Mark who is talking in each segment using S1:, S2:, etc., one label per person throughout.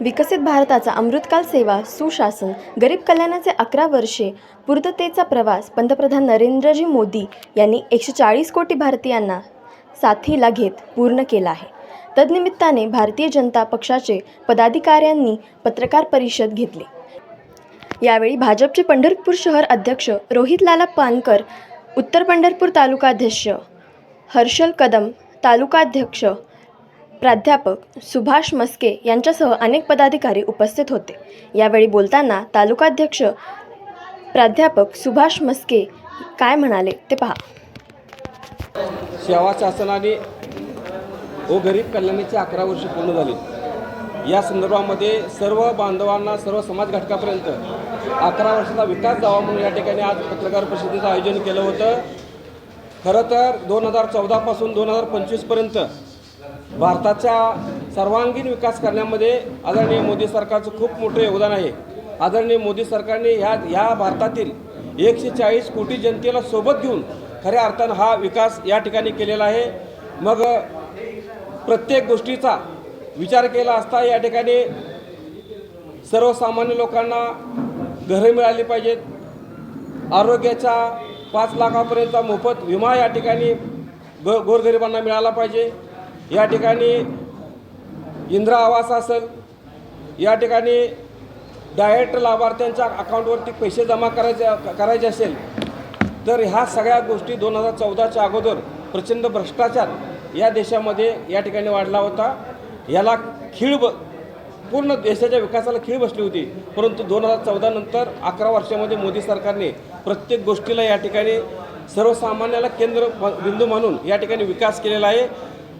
S1: विकसित भारताचा अमृतकाल सेवा सुशासन गरीब कल्याणाचे अकरा वर्षे पूर्ततेचा प्रवास पंतप्रधान नरेंद्रजी मोदी यांनी एकशे चाळीस कोटी भारतीयांना साथीला घेत पूर्ण केला आहे. तदनिमित्ताने भारतीय जनता पक्षाचे पदाधिकाऱ्यांनी पत्रकार परिषद घेतली. यावेळी भाजपचे पंढरपूर शहर अध्यक्ष रोहितलाला पानकर उत्तर पंढरपूर तालुकाध्यक्ष हर्षल कदम तालुकाध्यक्ष प्राध्यापक सुभाष मस्के यांच्यासह अनेक पदाधिकारी उपस्थित होते. यावेळी बोलताना तालुकाध्यक्ष प्राध्यापक सुभाष मस्के काय म्हणाले ते पहा.
S2: सेवा शासनाने व गरीब कल्याणीचे अकरा वर्ष पूर्ण झाली. या संदर्भामध्ये सर्व बांधवांना सर्व समाज घटकापर्यंत अकरा वर्षाचा विकास जावा म्हणून या ठिकाणी आज पत्रकार परिषदेचं आयोजन केलं होतं. खरं तर दोन हजार चौदापासून दोन हजार पंचवीसपर्यंत भारताच्या सर्वांगीण विकास करण्यामध्ये आदरणीय मोदी सरकारचं खूप मोठं योगदान आहे. आदरणीय मोदी सरकारने ह्या ह्या भारतातील एकशे चाळीस कोटी जनतेला सोबत घेऊन खऱ्या अर्थानं हा विकास या ठिकाणी केलेला आहे. मग प्रत्येक गोष्टीचा विचार केला असता या ठिकाणी सर्वसामान्य लोकांना घरं मिळाली पाहिजेत. आरोग्याच्या पाच लाखापर्यंतचा मोफत विमा या ठिकाणी ग गोरगरिबांना मिळाला पाहिजे. या ठिकाणी इंदिरा आवास असेल या ठिकाणी डायरेक्ट लाभार्थ्यांच्या अकाउंटवरती पैसे जमा करायचे करायचे असेल तर ह्या सगळ्या गोष्टी दोन हजार चौदाच्या अगोदर प्रचंड भ्रष्टाचार या देशामध्ये या ठिकाणी वाढला होता. याला खीळ ब पूर्ण देशाच्या विकासाला खीळ बसली होती. परंतु दोन हजार चौदा नंतर अकरा वर्षामध्ये मोदी सरकारने प्रत्येक गोष्टीला या ठिकाणी सर्वसामान्याला केंद्र बिंदू म्हणून या ठिकाणी विकास केलेला आहे.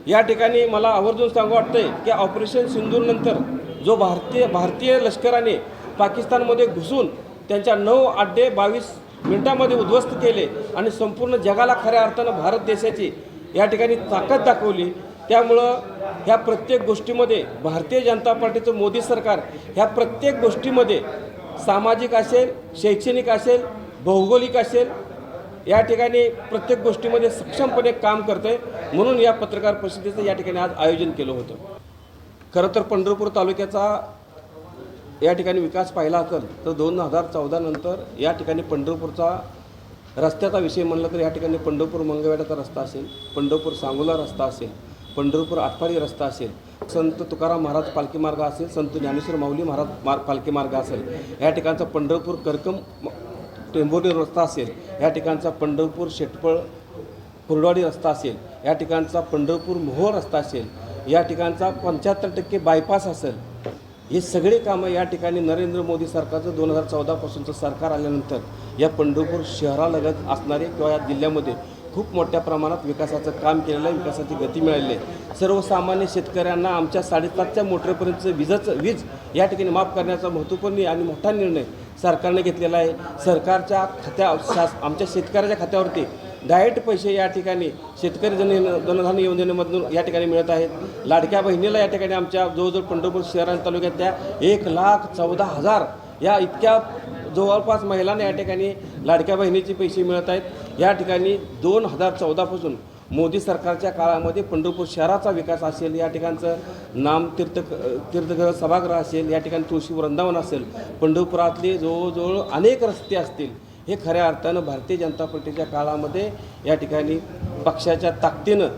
S2: या ठिकाणी मला आवर्जून सांगू वाटतंय की ऑपरेशन सिंधूनंतर जो भारतीय भारतीय लष्कराने पाकिस्तानमध्ये घुसून त्यांच्या नऊ अड्डे बावीस मिनिटामध्ये उद्ध्वस्त केले आणि संपूर्ण जगाला खऱ्या अर्थानं भारत देशाची या ठिकाणी ताकद दाखवली. त्यामुळं ह्या प्रत्येक गोष्टीमध्ये भारतीय जनता पार्टीचं मोदी सरकार ह्या प्रत्येक गोष्टीमध्ये सामाजिक असेल शैक्षणिक असेल भौगोलिक असेल या ठिकाणी प्रत्येक गोष्टीमध्ये सक्षमपणे काम करते म्हणून या पत्रकार परिषदेचं या ठिकाणी आज आयोजन केलं होतं. खरं तर पंढरपूर तालुक्याचा या ठिकाणी विकास पाहिला असेल तर दोन हजार चौदा नंतर या ठिकाणी पंढरपूरचा रस्त्याचा विषय म्हणलं तर या ठिकाणी पंढरपूर मंगळवेढाचा रस्ता असेल पंढरपूर सांगोला रस्ता असेल पंढरपूर आटपाडी रस्ता असेल संत तुकाराम महाराज पालखी मार्ग असेल संत ज्ञानेश्वर माऊली महाराज मार पालखी मार्ग असेल. या ठिकाणचा पंढरपूर करकम म- रस्ता असेल या ठिकाणचा पंढरपूर शेटपळ कुर्डवाडी रस्ता असेल या ठिकाणचा पंढरपूर मोहोळ रस्ता असेल या ठिकाणचा पंच्याहत्तर टक्के बायपास असेल हे सगळे कामं या ठिकाणी नरेंद्र मोदी सरकारचं दोन हजार चौदापासूनचं सरकार आल्यानंतर या पंढरपूर शहरालगत असणारे किंवा या जिल्ह्यामध्ये खूप मोठ्या प्रमाणात विकासाचं काम केलेलं आहे विकासाची गती मिळालेली आहे. सर्वसामान्य शेतकऱ्यांना आमच्या साडेसातच्या मोटरपर्यंतचं विजाचं वीज या ठिकाणी माफ करण्याचा महत्त्वपूर्ण आणि मोठा निर्णय सरकारने घेतलेला आहे. सरकारच्या खात्या शास आमच्या शेतकऱ्याच्या खात्यावरती डायरेक्ट पैसे या ठिकाणी शेतकरी जन जनधन योजनेमधून या ठिकाणी मिळत आहेत. लाडक्या बहिणीला या ठिकाणी आमच्या जवळजवळ पंढरपूर शहर तालुक्यातल्या एक लाख चौदा हजार या इतक्या जवळपास महिलांना या ठिकाणी लाडक्या बहिणीचे पैसे मिळत आहेत. या ठिकाणी दोन हजार चौदापासून मोदी सरकारच्या काळामध्ये पंढरपूर शहराचा विकास असेल या ठिकाणचं नाम तीर्थ तीर्थग्रह सभागृह असेल या ठिकाणी तुळशी वृंदावन असेल पंढरपुरातले जवळजवळ अनेक रस्ते असतील हे खऱ्या अर्थानं भारतीय जनता पार्टीच्या काळामध्ये या ठिकाणी पक्षाच्या ताकदीनं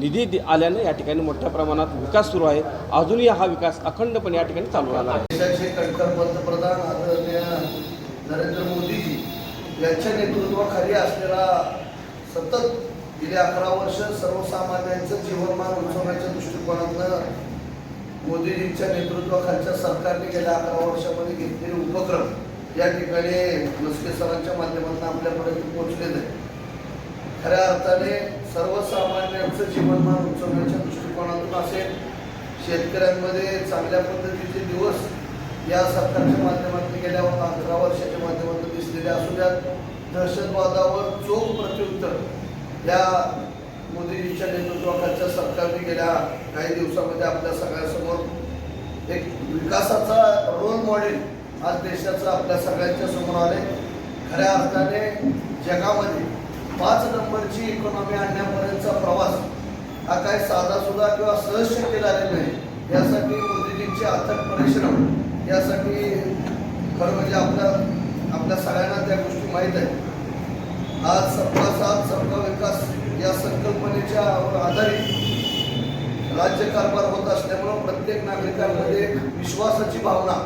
S2: निधी आल्यानं या ठिकाणी मोठ्या प्रमाणात विकास सुरू आहे. अजूनही हा विकास अखंडपणे या ठिकाणी चालू राहणार आहे.
S3: देशाचे पंतप्रधान आदरणीय नरेंद्र मोदीजी यांच्या नेतृत्वाखाली असलेला सतत गेले अकरा वर्ष सर्वसामान्यांचं जीवनमान उंचवण्याच्या दृष्टिकोनातनं मोदीजींच्या नेतृत्वाखालच्या सरकारने गेल्या अकरा वर्षामध्ये घेतलेले उपक्रम या ठिकाणी मस्के सरांच्या माध्यमातून आपल्यापर्यंत पोहोचलेले आहे खऱ्या अर्थाने सर्वसामान्यांचं जीवनमान उंचवण्याच्या दृष्टिकोनातून असेल शेतकऱ्यांमध्ये चांगल्या पद्धतीचे दिवस या सरकारच्या माध्यमातून गेल्या अकरा वर्षाच्या माध्यमातून दिसलेले असू द्यात दहशतवादावर चोख प्रत्युत्तर या मोदीजीच्या नेतृत्वाखालच्या सरकारने गेल्या काही दिवसामध्ये आपल्या सगळ्यासमोर एक विकासाचा रोल मॉडेल आज देशाचं आपल्या सगळ्यांच्या समोर आले खऱ्या अर्थाने जगामध्ये पाच नंबरची इकॉनॉमी आणण्यापर्यंतचा प्रवास हा काही साधा सुद्धा किंवा सहज शक्य झालेला नाही. यासाठी मोदीजींचे अथक परिश्रम यासाठी खरं म्हणजे आपल्या आपल्या सगळ्यांना त्या गोष्टी माहीत आहेत. आज सबका साथ सबका विकास या संकल्पनेच्या आधारित राज्यकारभार होत असल्यामुळं प्रत्येक नागरिकांमध्ये एक विश्वासाची भावना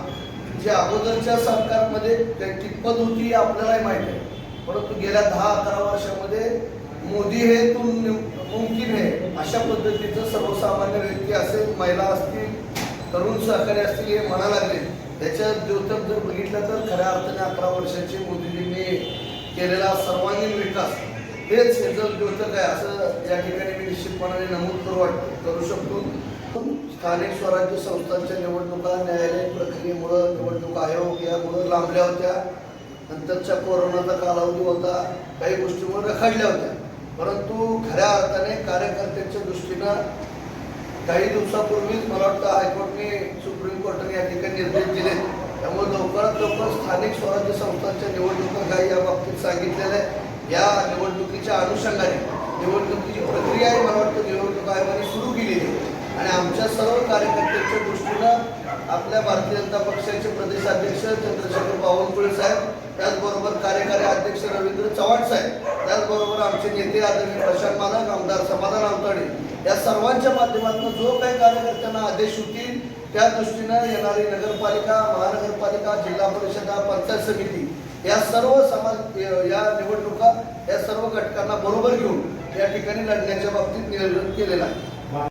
S3: जी अगोदरच्या सरकारमध्ये कितपत होती आपल्यालाही माहीत आहे. परंतु गेल्या दहा अकरा वर्षामध्ये मोदी हे तुम मुमकिन आहे अशा पद्धतीचं सर्वसामान्य व्यक्ती असेल महिला असतील तरुण सहकारी असतील हे म्हणा लागले. त्याच्या द्योतक जर बघितलं तर खऱ्या अर्थाने अकरा वर्षाचे मोदीजींनी केलेला सर्वांगीण विकास हेच हे जर द्योतक आहे असं या ठिकाणी मी निश्चितपणाने नमूद करू वाट करू शकतो. स्थानिक स्वराज्य संस्थांच्या निवडणुका न्यायालयीन प्रक्रियेमुळं निवडणूक आयोग यामुळं लांबल्या होत्या. नंतरच्या कोरोनाचा कालावधी होता काही गोष्टीमुळे रखडल्या होत्या. परंतु खऱ्या अर्थाने कार्यकर्त्यांच्या दृष्टीनं काही दिवसापूर्वीच मला वाटतं हायकोर्टने सुप्रीम कोर्टाने या ठिकाणी निर्देश दिले. त्यामुळे लवकरात लवकर स्थानिक स्वराज्य संस्थांच्या निवडणुका काही या बाबतीत सांगितलेल्या आहे या निवडणुकीच्या अनुषंगाने निवडणुकीची प्रक्रिया मला वाटतं निवडणूक आयोगाने सुरू केलेली आहे. आणि आमच्या सर्व कार्यकर्त्यांच्या दृष्टीनं आपल्या भारतीय जनता पक्षाचे प्रदेशाध्यक्ष चंद्रशेखर बावनकुळे साहेब त्याचबरोबर कार्यकारी अध्यक्ष रवींद्र चव्हाण साहेब त्याचबरोबर आमचे नेते आदरणीय प्रशांत मालक आमदार समाधान आवताडे या सर्वांच्या माध्यमातून जो काही कार्यकर्त्यांना आदेश होतील त्या दृष्टीनं येणारी नगरपालिका महानगरपालिका जिल्हा परिषदा पंचायत समिती या सर्व समाज या निवडणुका या सर्व घटकांना बरोबर घेऊन या ठिकाणी लढण्याच्या बाबतीत नियोजन केलेलं आहे.